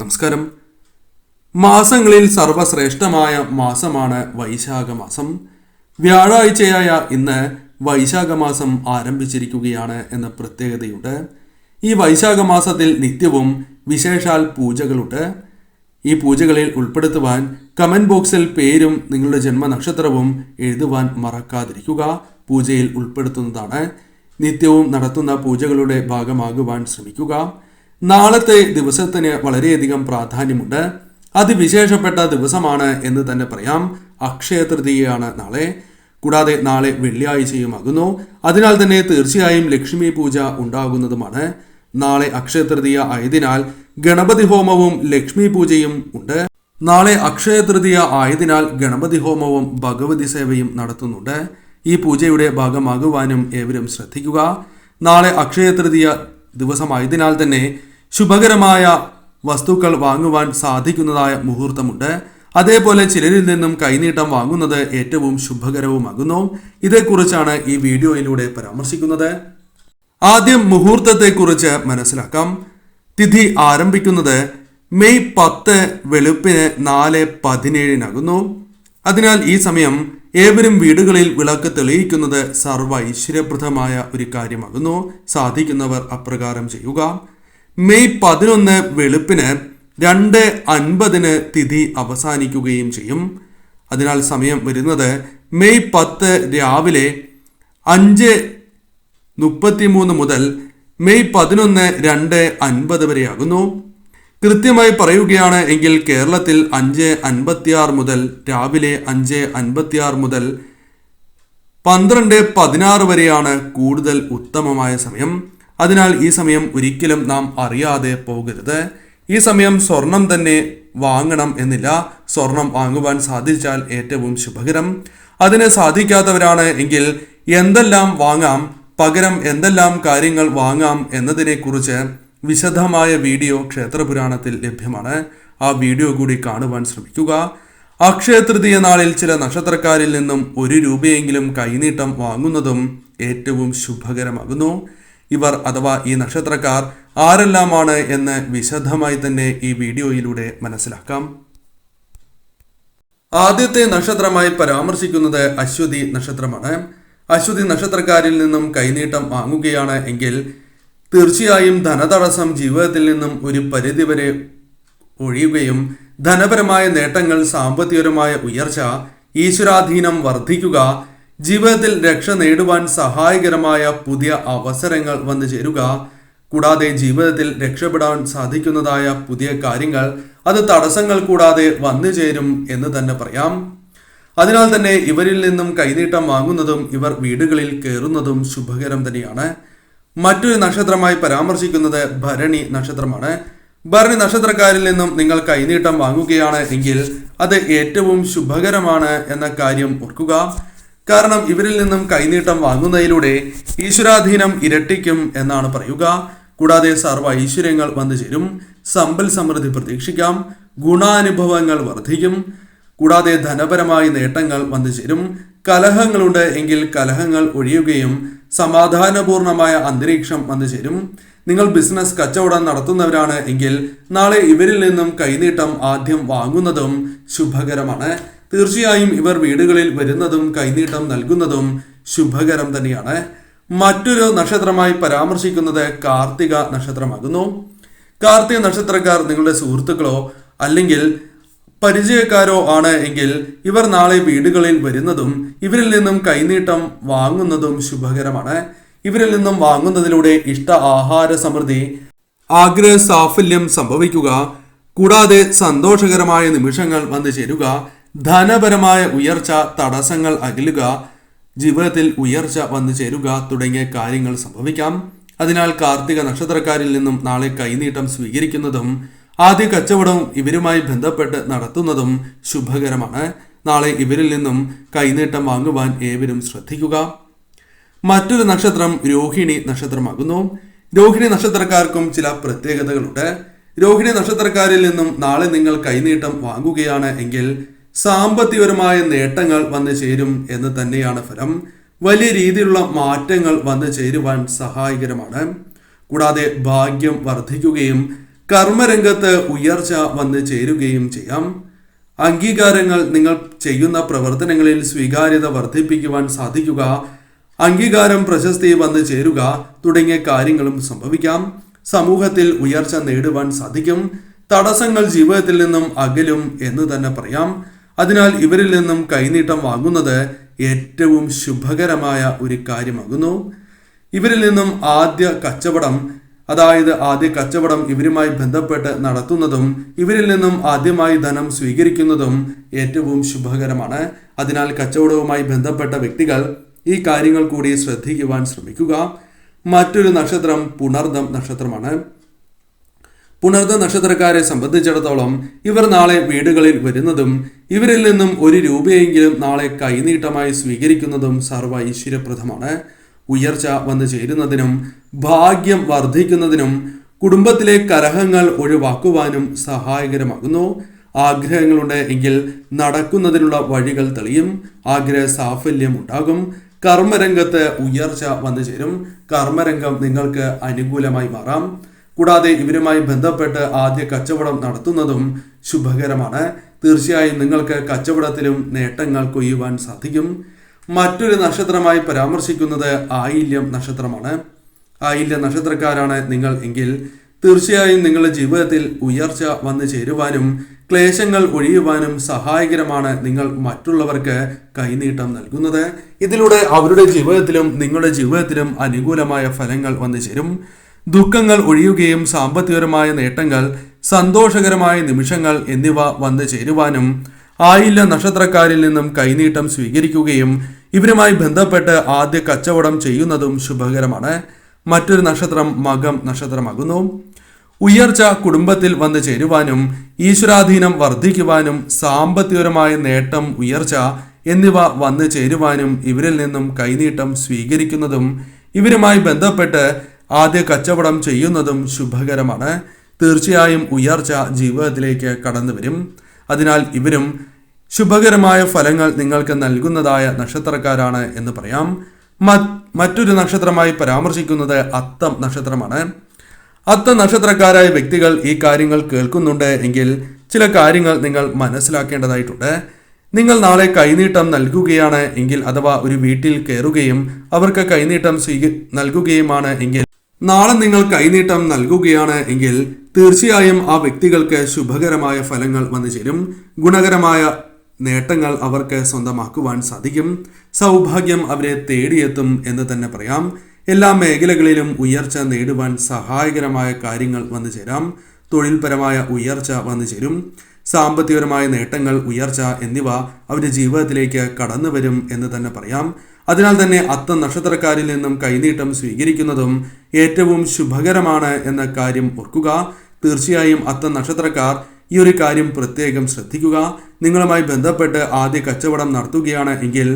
നമസ്കാരം. മാസങ്ങളിൽ സർവശ്രേഷ്ഠമായ മാസമാണ് വൈശാഖ മാസം വ്യാഴാഴ്ചയായ ഇന്ന് വൈശാഖ മാസം ആരംഭിച്ചിരിക്കുകയാണ് എന്ന പ്രത്യേകതയുണ്ട്. ഈ വൈശാഖ മാസത്തിൽ നിത്യവും വിശേഷാൽ പൂജകളുണ്ട്. ഈ പൂജകളിൽ ഉൾപ്പെടുത്തുവാൻ കമന്റ് ബോക്സിൽ പേരും നിങ്ങളുടെ ജന്മനക്ഷത്രവും എഴുതുവാൻ മറക്കാതിരിക്കുക. പൂജയിൽ ഉൾപ്പെടുത്തുന്നതാണ്. നിത്യവും നടത്തുന്ന പൂജകളുടെ ഭാഗമാകുവാൻ ശ്രമിക്കുക. നാളത്തെ ദിവസത്തിന് വളരെയധികം പ്രാധാന്യമുണ്ട്. അതിവിശേഷപ്പെട്ട ദിവസമാണ് എന്ന് തന്നെ പറയാം. അക്ഷയ തൃതീയയാണ് നാളെ. കൂടാതെ നാളെ വെള്ളിയാഴ്ചയുമാകുന്നു. അതിനാൽ തന്നെ തീർച്ചയായും ലക്ഷ്മി പൂജ ഉണ്ടാകുന്നതുമാണ്. നാളെ അക്ഷയ തൃതീയ ആയതിനാൽ ഗണപതി ഹോമവും ലക്ഷ്മി പൂജയും ഉണ്ട്. നാളെ അക്ഷയ തൃതീയ ആയതിനാൽ ഗണപതി ഹോമവും ഭഗവതി സേവയും നടത്തുന്നുണ്ട്. ഈ പൂജയുടെ ഭാഗമാകുവാനും ഏവരും ശ്രദ്ധിക്കുക. നാളെ അക്ഷയ തൃതീയ ദിവസമായതിനാൽ തന്നെ ശുഭകരമായ വസ്തുക്കൾ വാങ്ങുവാൻ സാധിക്കുന്നതായ മുഹൂർത്തമുണ്ട്. അതേപോലെ ചിലരിൽ നിന്നും കൈനീട്ടം വാങ്ങുന്നത് ഏറ്റവും ശുഭകരവുമാകുന്നു. ഇതേക്കുറിച്ചാണ് ഈ വീഡിയോയിലൂടെ പരാമർശിക്കുന്നത്. ആദ്യം മുഹൂർത്തത്തെക്കുറിച്ച് മനസ്സിലാക്കാം. തിഥി ആരംഭിക്കുന്നത് മെയ് പത്ത് വെളുപ്പിന് നാല് പതിനേഴിനാകുന്നു. അതിനാൽ ഈ സമയം ഏവരും വീടുകളിൽ വിളക്ക് തെളിയിക്കുന്നത് സർവ ഐശ്വര്യപ്രദമായ ഒരു കാര്യമാകുന്നു. സാധിക്കുന്നവർ അപ്രകാരം ചെയ്യുക. മെയ് പതിനൊന്ന് വെളുപ്പിന് രണ്ട് അൻപതിന് തിഥി അവസാനിക്കുകയും ചെയ്യും. അതിനാൽ സമയം വരുന്നത് മെയ് പത്ത് രാവിലെ അഞ്ച് മുപ്പത്തിമൂന്ന് മുതൽ മെയ് പതിനൊന്ന് രണ്ട് അൻപത് വരെയാകുന്നു. കൃത്യമായി പറയുകയാണ് എങ്കിൽ കേരളത്തിൽ അഞ്ച് അൻപത്തിയാറ് മുതൽ രാവിലെ അഞ്ച് അൻപത്തിയാറ് മുതൽ പന്ത്രണ്ട് പതിനാറ് വരെയാണ് കൂടുതൽ ഉത്തമമായ സമയം. അതിനാൽ ഈ സമയം ഒരിക്കലും നാം അറിയാതെ പോകരുത്. ഈ സമയം സ്വർണം തന്നെ വാങ്ങണം എന്നില്ല. സ്വർണം വാങ്ങുവാൻ സാധിച്ചാൽ ഏറ്റവും ശുഭകരം. അതിന് സാധിക്കാത്തവരാണ് എങ്കിൽ എന്തെല്ലാം വാങ്ങാം പകരം എന്തെല്ലാം കാര്യങ്ങൾ വാങ്ങാം എന്നതിനെക്കുറിച്ച് വിശദമായ വീഡിയോ ക്ഷേത്രപുരാണത്തിൽ ലഭ്യമാണ്. ആ വീഡിയോ കൂടി കാണുവാൻ ശ്രമിക്കുക. അക്ഷയ തൃതീയ നാളിൽ ചില നക്ഷത്രക്കാരിൽ നിന്നും ഒരു രൂപയെങ്കിലും കൈനീട്ടം വാങ്ങുന്നതും ഏറ്റവും ശുഭകരമാകുന്നു. ഇവർ അഥവാ ഈ നക്ഷത്രക്കാർ ആരെല്ലാമാണ് എന്ന് വിശദമായി തന്നെ ഈ വീഡിയോയിലൂടെ മനസ്സിലാക്കാം. ആദ്യത്തെ നക്ഷത്രമായി പരാമർശിക്കുന്നത് അശ്വതി നക്ഷത്രമാണ്. അശ്വതി നക്ഷത്രക്കാരിൽ നിന്നും കൈനീട്ടം വാങ്ങുകയാണ് എങ്കിൽ തീർച്ചയായും ധനതടസ്സം ജീവിതത്തിൽ നിന്നും ഒരു പരിധിവരെ ഒഴിയുകയും ധനപരമായ നേട്ടങ്ങൾ സാമ്പത്തികപരമായ ഉയർച്ച ഈശ്വരാധീനം വർദ്ധിക്കുക ജീവിതത്തിൽ രക്ഷ നേടുവാൻ സഹായകരമായ പുതിയ അവസരങ്ങൾ വന്നു ചേരുക കൂടാതെ ജീവിതത്തിൽ രക്ഷപ്പെടാൻ സാധിക്കുന്നതായ പുതിയ കാര്യങ്ങൾ അത് തടസ്സങ്ങൾ കൂടാതെ വന്നു ചേരും എന്ന് തന്നെ പറയാം. അതിനാൽ തന്നെ ഇവരിൽ നിന്നും കൈനീട്ടം വാങ്ങുന്നതും ഇവർ വീടുകളിൽ കയറുന്നതും ശുഭകരം തന്നെയാണ്. മറ്റൊരു നക്ഷത്രമായി പരാമർശിക്കുന്നത് ഭരണി നക്ഷത്രമാണ്. ഭരണി നക്ഷത്രക്കാരിൽ നിന്നും നിങ്ങൾ കൈനീട്ടം വാങ്ങുകയാണ് എങ്കിൽ അത് ഏറ്റവും ശുഭകരമാണ് എന്ന കാര്യം ഓർക്കുക. കാരണം ഇവരിൽ നിന്നും കൈനീട്ടം വാങ്ങുന്നതിലൂടെ ഈശ്വരാധീനം ഇരട്ടിക്കും എന്നാണ് പറയുക. കൂടാതെ സർവ ഐശ്വര്യങ്ങൾ വന്നു ചേരും. സമ്പൽ സമൃദ്ധി പ്രതീക്ഷിക്കാം. ഗുണാനുഭവങ്ങൾ വർദ്ധിക്കും. കൂടാതെ ധനപരമായ നേട്ടങ്ങൾ വന്നു ചേരും. കലഹങ്ങളുണ്ട് എങ്കിൽ കലഹങ്ങൾ ഒഴിയുകയും സമാധാനപൂർണമായ അന്തരീക്ഷം വന്നു ചേരും. നിങ്ങൾ ബിസിനസ് കച്ചവടം നടത്തുന്നവരാണ് എങ്കിൽ നാളെ ഇവരിൽ നിന്നും കൈനീട്ടം ആദ്യം വാങ്ങുന്നതും ശുഭകരമാണ്. തീർച്ചയായും ഇവർ വീടുകളിൽ വരുന്നതും കൈനീട്ടം നൽകുന്നതും ശുഭകരം തന്നെയാണ്. മറ്റൊരു നക്ഷത്രമായി പരാമർശിക്കുന്നത് കാർത്തിക നക്ഷത്രമാകുന്നു. കാർത്തിക നക്ഷത്രക്കാർ നിങ്ങളുടെ സുഹൃത്തുക്കളോ അല്ലെങ്കിൽ പരിചയക്കാരോ ആണ് എങ്കിൽ ഇവർ നാളെ വീടുകളിൽ വരുന്നതും ഇവരിൽ നിന്നും കൈനീട്ടം വാങ്ങുന്നതും ശുഭകരമാണ്. ഇവരിൽ നിന്നും വാങ്ങുന്നതിലൂടെ ഇഷ്ട ആഹാര സമൃദ്ധി ആഗ്രഹ സാഫല്യം സംഭവിക്കുക കൂടാതെ സന്തോഷകരമായ നിമിഷങ്ങൾ വന്നു ചേരുക ധനപരമായ ഉയർച്ച തടസ്സങ്ങൾ അകലുക ജീവിതത്തിൽ ഉയർച്ച വന്നു ചേരുക തുടങ്ങിയ കാര്യങ്ങൾ സംഭവിക്കാം. അതിനാൽ കാർത്തിക നക്ഷത്രക്കാരിൽ നിന്നും നാളെ കൈനീട്ടം സ്വീകരിക്കുന്നതും ആദ്യ കച്ചവടവും ഇവരുമായി ബന്ധപ്പെട്ട് നടത്തുന്നതും ശുഭകരമാണ്. നാളെ ഇവരിൽ നിന്നും കൈനീട്ടം വാങ്ങുവാൻ ഏവരും ശ്രദ്ധിക്കുക. മറ്റൊരു നക്ഷത്രം രോഹിണി നക്ഷത്രമാകുന്നു. രോഹിണി നക്ഷത്രക്കാർക്കും ചില പ്രത്യേകതകളുണ്ട്. രോഹിണി നക്ഷത്രക്കാരിൽ നിന്നും നാളെ നിങ്ങൾ കൈനീട്ടം വാങ്ങുകയാണ് എങ്കിൽ സാമ്പത്തികപരമായ നേട്ടങ്ങൾ വന്നു ചേരും എന്ന് തന്നെയാണ് ഫലം. വലിയ രീതിയിലുള്ള മാറ്റങ്ങൾ വന്നു ചേരുവാൻ സഹായകരമാണ്. കൂടാതെ ഭാഗ്യം വർദ്ധിക്കുകയും കർമ്മരംഗത്ത് ഉയർച്ച വന്ന് ചേരുകയും ചെയ്യാം. അംഗീകാരങ്ങൾ നിങ്ങൾ ചെയ്യുന്ന പ്രവർത്തനങ്ങളിൽ സ്വീകാര്യത വർദ്ധിപ്പിക്കുവാൻ സാധിക്കുക. അംഗീകാരം പ്രശസ്തി വന്നു ചേരുക തുടങ്ങിയ കാര്യങ്ങളും സംഭവിക്കാം. സമൂഹത്തിൽ ഉയർച്ച നേടുവാൻ സാധിക്കും. തടസ്സങ്ങൾ ജീവിതത്തിൽ നിന്നും അകലും എന്ന് തന്നെ പറയാം. അതിനാൽ ഇവരിൽ നിന്നും കൈനീട്ടം വാങ്ങുന്നത് ഏറ്റവും ശുഭകരമായ ഒരു കാര്യമാകുന്നു. ഇവരിൽ നിന്നും ആദ്യ കച്ചവടം അതായത് ആദ്യ കച്ചവടം ഇവരുമായി ബന്ധപ്പെട്ട് നടത്തുന്നതും ഇവരിൽ നിന്നും ആദ്യമായി ധനം സ്വീകരിക്കുന്നതും ഏറ്റവും ശുഭകരമാണ്. അതിനാൽ കച്ചവടവുമായി ബന്ധപ്പെട്ട വ്യക്തികൾ ഈ കാര്യങ്ങൾ കൂടി ശ്രദ്ധിക്കുവാൻ ശ്രമിക്കുക. മറ്റൊരു നക്ഷത്രം പുണർദം നക്ഷത്രമാണ്. പുണർദ നക്ഷത്രക്കാരെ സംബന്ധിച്ചിടത്തോളം ഇവർ നാളെ വീടുകളിൽ വരുന്നതും ഇവരിൽ നിന്നും ഒരു രൂപയെങ്കിലും നാളെ കൈനീട്ടമായി സ്വീകരിക്കുന്നതും സർവ ഐശ്വര്യപ്രദമാണ്. ഉയർച്ച വന്നു ചേരുന്നതിനും ഭാഗ്യം വർദ്ധിക്കുന്നതിനും കുടുംബത്തിലെ കലഹങ്ങൾ ഒഴിവാക്കുവാനും സഹായകരമാകുന്നു. ആഗ്രഹങ്ങളുണ്ട് എങ്കിൽ നടക്കുന്നതിനുള്ള വഴികൾ തെളിയും. ആഗ്രഹ സാഫല്യം ഉണ്ടാകും. കർമ്മരംഗത്ത് ഉയർച്ച വന്നു ചേരും. കർമ്മരംഗം നിങ്ങൾക്ക് അനുകൂലമായി മാറാം. കൂടാതെ ഇവരുമായി ബന്ധപ്പെട്ട് ആദ്യ കച്ചവടം നടത്തുന്നതും ശുഭകരമാണ്. തീർച്ചയായും നിങ്ങൾക്ക് കച്ചവടത്തിലും നേട്ടങ്ങൾ കൊയ്യുവാൻ സാധിക്കും. മറ്റൊരു നക്ഷത്രമായി പരാമർശിക്കുന്നത് ആയില്യം നക്ഷത്രമാണ്. ആയില്യ നക്ഷത്രക്കാരാണ് നിങ്ങൾ എങ്കിൽ തീർച്ചയായും നിങ്ങളുടെ ജീവിതത്തിൽ ഉയർച്ച വന്നു ചേരുവാനും ക്ലേശങ്ങൾ ഒഴിയുവാനും സഹായകരമാണ് നിങ്ങൾ മറ്റുള്ളവർക്ക് കൈനീട്ടം നൽകുന്നത്. ഇതിലൂടെ അവരുടെ ജീവിതത്തിലും നിങ്ങളുടെ ജീവിതത്തിലും അനുകൂലമായ ഫലങ്ങൾ വന്നു ചേരും. ദുഃഖങ്ങൾ ഒഴിയുകയും സാമ്പത്തികപരമായ നേട്ടങ്ങൾ സന്തോഷകരമായ നിമിഷങ്ങൾ എന്നിവ വന്നു ചേരുവാനും ആയില്ല നക്ഷത്രക്കാരിൽ നിന്നും കൈനീട്ടം സ്വീകരിക്കുകയും ഇവരുമായി ബന്ധപ്പെട്ട് ആദ്യ കച്ചവടം ചെയ്യുന്നതും ശുഭകരമാണ്. മറ്റൊരു നക്ഷത്രം മകം നക്ഷത്രമാകുന്നു. ഉയർച്ച കുടുംബത്തിൽ വന്നു ചേരുവാനും ഈശ്വരാധീനം വർദ്ധിക്കുവാനും സാമ്പത്തികപരമായ നേട്ടം ഉയർച്ച എന്നിവ വന്നു ചേരുവാനും ഇവരിൽ നിന്നും കൈനീട്ടം സ്വീകരിക്കുന്നതും ഇവരുമായി ബന്ധപ്പെട്ട് ആദ്യ കച്ചവടം ചെയ്യുന്നതും ശുഭകരമാണ്. തീർച്ചയായും ഉയർച്ച ജീവിതത്തിലേക്ക് കടന്നു വരും. അതിനാൽ ഇവരും ശുഭകരമായ ഫലങ്ങൾ നിങ്ങൾക്ക് നൽകുന്നതായ നക്ഷത്രക്കാരാണ് എന്ന് പറയാം. മറ്റൊരു നക്ഷത്രമായി പരാമർശിക്കുന്നത് അത്തം നക്ഷത്രമാണ്. അത്ത നക്ഷത്രക്കാരായ വ്യക്തികൾ ഈ കാര്യങ്ങൾ കേൾക്കുന്നുണ്ട് എങ്കിൽ ചില കാര്യങ്ങൾ നിങ്ങൾ മനസ്സിലാക്കേണ്ടതായിട്ടുണ്ട്. നിങ്ങൾ നാളെ കൈനീട്ടം നൽകുകയാണ് എങ്കിൽ അഥവാ ഒരു വീട്ടിൽ കയറുകയും അവർക്ക് കൈനീട്ടം സ്വീക നൽകുകയുമാണ് എങ്കിൽ നാളെ നിങ്ങൾ കൈനീട്ടം നൽകുകയാണ് എങ്കിൽ തീർച്ചയായും ആ വ്യക്തികൾക്ക് ശുഭകരമായ ഫലങ്ങൾ വന്നു ചേരും ഗുണകരമായ നേട്ടങ്ങൾ അവർക്ക് സ്വന്തമാക്കുവാൻ സാധിക്കും. സൗഭാഗ്യം അവരെ തേടിയെത്തും എന്ന് തന്നെ പറയാം. എല്ലാ മേഖലകളിലും ഉയർച്ച നേടുവാൻ സഹായകരമായ കാര്യങ്ങൾ വന്നു ചേരാം. തൊഴിൽപരമായ ഉയർച്ച വന്നു ചേരും. സാമ്പത്തികപരമായ നേട്ടങ്ങൾ ഉയർച്ച എന്നിവ അവരുടെ ജീവിതത്തിലേക്ക് കടന്നു വരും എന്ന് തന്നെ പറയാം. അതിനാൽ തന്നെ അത്ത നക്ഷത്രക്കാരിൽ നിന്നും കൈനീട്ടം സ്വീകരിക്കുന്നതും ഏറ്റവും ശുഭകരമാണ് എന്ന കാര്യം ഓർക്കുക. തീർച്ചയായും അത്ത നക്ഷത്രക്കാർ ഈ ഒരു കാര്യം പ്രത്യേകം ശ്രദ്ധിക്കുക. നിങ്ങളുമായി ബന്ധപ്പെട്ട് ആദ്യ കച്ചവടം നടത്തുകയാണ് എങ്കിൽ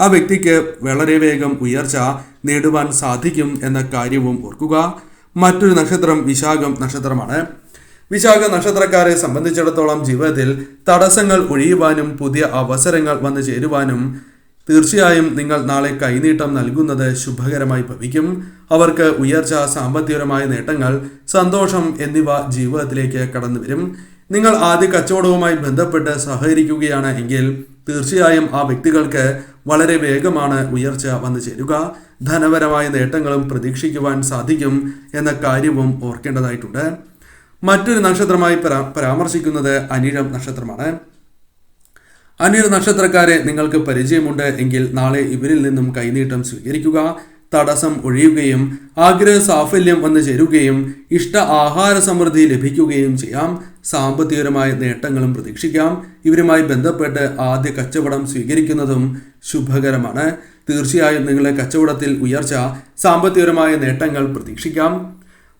ആ വ്യക്തിക്ക് വളരെ വേഗം ഉയർച്ച നേടുവാൻ സാധിക്കും എന്ന കാര്യവും ഓർക്കുക. മറ്റൊരു നക്ഷത്രം വിശാഖം നക്ഷത്രമാണ്. വിശാഖ നക്ഷത്രക്കാരെ സംബന്ധിച്ചിടത്തോളം ജീവിതത്തിൽ തടസ്സങ്ങൾ ഒഴിയുവാനും പുതിയ അവസരങ്ങൾ വന്നു ചേരുവാനും തീർച്ചയായും നിങ്ങൾ നാളെ കൈനീട്ടം നൽകുന്നത് ശുഭകരമായി ഭവിക്കും. അവർക്ക് ഉയർച്ച സാമ്പത്തികപരമായ നേട്ടങ്ങൾ സന്തോഷം എന്നിവ ജീവിതത്തിലേക്ക് കടന്നു വരും നിങ്ങൾ ആദ്യ കച്ചവടവുമായി ബന്ധപ്പെട്ട് സഹകരിക്കുകയാണ് എങ്കിൽ തീർച്ചയായും ആ വ്യക്തികൾക്ക് വളരെ വേഗമാണ് ഉയർച്ച വന്നു ചേരുക. ധനപരമായ നേട്ടങ്ങളും പ്രതീക്ഷിക്കുവാൻ സാധിക്കും എന്ന കാര്യവും ഓർക്കേണ്ടതായിട്ടുണ്ട്. മറ്റൊരു നക്ഷത്രമായി പരാമർശിക്കുന്നത് അനിഴം നക്ഷത്രമാണ്. അനിഴ നക്ഷത്രക്കാരെ നിങ്ങൾക്ക് പരിചയമുണ്ട് എങ്കിൽ നാളെ ഇവരിൽ നിന്നും കൈനീട്ടം സ്വീകരിക്കുക. തടസ്സം ഒഴിയുകയും ആഗ്രഹ സാഫല്യം വന്നു ചേരുകയും ഇഷ്ട ആഹാര സമൃദ്ധി ലഭിക്കുകയും ചെയ്യാം. സാമ്പത്തികപരമായ നേട്ടങ്ങളും പ്രതീക്ഷിക്കാം. ഇവരുമായി ബന്ധപ്പെട്ട് ആദ്യ കച്ചവടം സ്വീകരിക്കുന്നതും ശുഭകരമാണ്. തീർച്ചയായും നിങ്ങളുടെ കച്ചവടത്തിൽ ഉയർച്ച സാമ്പത്തികപരമായ നേട്ടങ്ങൾ പ്രതീക്ഷിക്കാം.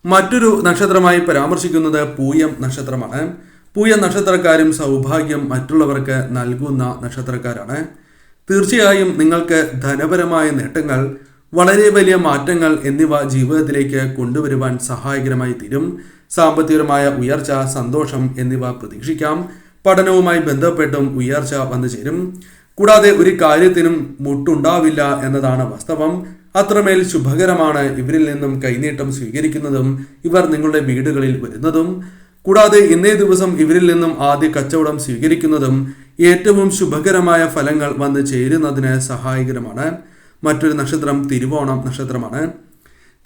മറ്റൊരു നക്ഷത്രമായി പരാമർശിക്കുന്നത് പൂയം നക്ഷത്രമാണ്. പൂയം നക്ഷത്രക്കാരും സൗഭാഗ്യം മറ്റുള്ളവർക്ക് നൽകുന്ന നക്ഷത്രക്കാരാണ്. തീർച്ചയായും നിങ്ങൾക്ക് ധനപരമായ നേട്ടങ്ങൾ വളരെ വലിയ മാറ്റങ്ങൾ എന്നിവ ജീവിതത്തിലേക്ക് കൊണ്ടുവരുവാൻ സഹായകരമായി തീരും. സാമ്പത്തികമായ ഉയർച്ച സന്തോഷം എന്നിവ പ്രതീക്ഷിക്കാം. പഠനവുമായി ബന്ധപ്പെട്ടും ഉയർച്ച വന്നു ചേരും. കൂടാതെ ഒരു കാര്യത്തിനും മുട്ടുണ്ടാവില്ല എന്നതാണ് വാസ്തവം. അത്രമേൽ ശുഭകരമാണ് ഇവരിൽ നിന്നും കൈനീട്ടം സ്വീകരിക്കുന്നതും ഇവർ നിങ്ങളുടെ വീടുകളിൽ വരുന്നതും. കൂടാതെ ഇന്നേ ദിവസം ഇവരിൽ നിന്നും ആദ്യ കച്ചവടം സ്വീകരിക്കുന്നതും ഏറ്റവും ശുഭകരമായ ഫലങ്ങൾ വന്നു ചേരുന്നതിന് സഹായകരമാണ്. മറ്റൊരു നക്ഷത്രം തിരുവോണം നക്ഷത്രമാണ്.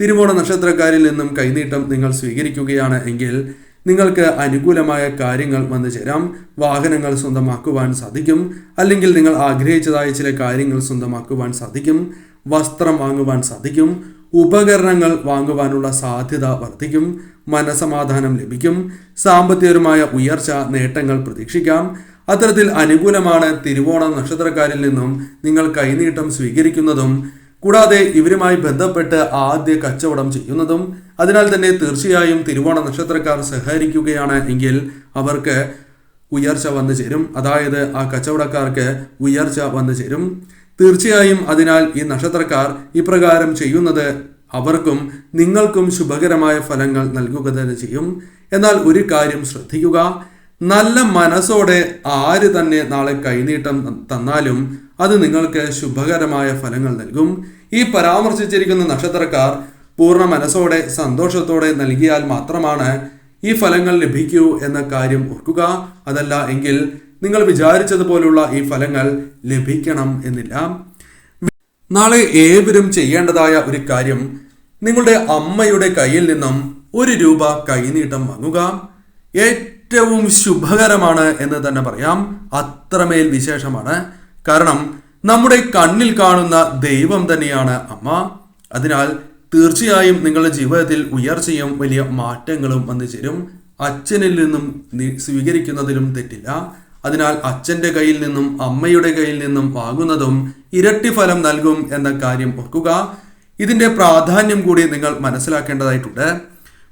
തിരുവോണ നക്ഷത്രക്കാരിൽ നിന്നും കൈനീട്ടം നിങ്ങൾ സ്വീകരിക്കുകയാണ് എങ്കിൽ നിങ്ങൾക്ക് അനുകൂലമായ കാര്യങ്ങൾ വന്നു ചേരാം. വാഹനങ്ങൾ സ്വന്തമാക്കുവാൻ സാധിക്കും. അല്ലെങ്കിൽ നിങ്ങൾ ആഗ്രഹിച്ചതായ ചില കാര്യങ്ങൾ സ്വന്തമാക്കുവാൻ സാധിക്കും. വസ്ത്രം വാങ്ങുവാൻ സാധിക്കും. ഉപകരണങ്ങൾ വാങ്ങുവാനുള്ള സാധ്യത വർദ്ധിക്കും. മനസമാധാനം ലഭിക്കും. സാമ്പത്തികപരമായ ഉയർച്ച നേട്ടങ്ങൾ പ്രതീക്ഷിക്കാം. അത്തരത്തിൽ അനുകൂലമാണ് തിരുവോണം നക്ഷത്രക്കാരിൽ നിന്നും നിങ്ങൾ കൈനീട്ടം സ്വീകരിക്കുന്നതും കൂടാതെ ഇവരുമായി ബന്ധപ്പെട്ട് ആദ്യ കച്ചവടം ചെയ്യുന്നതും. അതിനാൽ തന്നെ തീർച്ചയായും തിരുവോണ നക്ഷത്രക്കാർ സഹകരിക്കുകയാണ് എങ്കിൽ അവർക്ക് ഉയർച്ച വന്നു ചേരും. അതായത് ആ കച്ചവടക്കാർക്ക് ഉയർച്ച വന്നു ചേരും. തീർച്ചയായും അതിനാൽ ഈ നക്ഷത്രക്കാർ ഇപ്രകാരം ചെയ്യുന്നത് അവർക്കും നിങ്ങൾക്കും ശുഭകരമായ ഫലങ്ങൾ നൽകുക തന്നെ ചെയ്യും. എന്നാൽ ഒരു കാര്യം ശ്രദ്ധിക്കുക. നല്ല മനസ്സോടെ ആര് തന്നെ നാളെ കൈനീട്ടം തന്നാലും അത് നിങ്ങൾക്ക് ശുഭകരമായ ഫലങ്ങൾ നൽകും. ഈ പരാമർശിച്ചിരിക്കുന്ന നക്ഷത്രക്കാർ പൂർണ മനസ്സോടെ സന്തോഷത്തോടെ നൽകിയാൽ മാത്രമാണ് ഈ ഫലങ്ങൾ ലഭിക്കൂ എന്ന കാര്യം ഓർക്കുക. അതല്ല എങ്കിൽ നിങ്ങൾ വിചാരിച്ചതുപോലുള്ള ഈ ഫലങ്ങൾ ലഭിക്കണം എന്നില്ല. നാളെ ഏവരും ചെയ്യേണ്ടതായ ഒരു കാര്യം നിങ്ങളുടെ അമ്മയുടെ കയ്യിൽ നിന്നും ഒരു രൂപ കൈനീട്ടം വാങ്ങുക. ഏറ്റവും ശുഭകരമാണ് എന്ന് തന്നെ പറയാം. അത്രമേൽ വിശേഷമാണ്. കാരണം നമ്മുടെ കണ്ണിൽ കാണുന്ന ദൈവം തന്നെയാണ് അമ്മ. അതിനാൽ തീർച്ചയായും നിങ്ങളുടെ ജീവിതത്തിൽ ഉയർച്ചയും വലിയ മാറ്റങ്ങളും വന്നു ചേരും. അച്ഛനിൽ നിന്നും സ്വീകരിക്കുന്നതിലും തെറ്റില്ല. അതിനാൽ അച്ഛന്റെ കയ്യിൽ നിന്നും അമ്മയുടെ കയ്യിൽ നിന്നും വാങ്ങുന്നതും ഇരട്ടി ഫലം നൽകും എന്ന കാര്യം ഓർക്കുക. ഇതിന്റെ പ്രാധാന്യം കൂടി നിങ്ങൾ മനസ്സിലാക്കേണ്ടതായിട്ടുണ്ട്.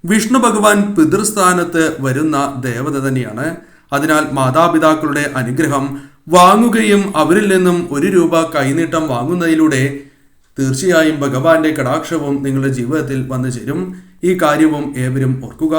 വിഷ്ണു ഭഗവാൻ പിതൃസ്ഥാനത്ത് വരുന്ന ദേവത തന്നെയാണ്. അതിനാൽ മാതാപിതാക്കളുടെ അനുഗ്രഹം വാങ്ങുകയും അവരിൽ നിന്നും ഒരു രൂപ കൈനീട്ടം വാങ്ങുന്നതിലൂടെ തീർച്ചയായും ഭഗവാന്റെ കടാക്ഷവും നിങ്ങളുടെ ജീവിതത്തിൽ വന്നു ചേരും. ഈ കാര്യവും ഏവരും ഓർക്കുക.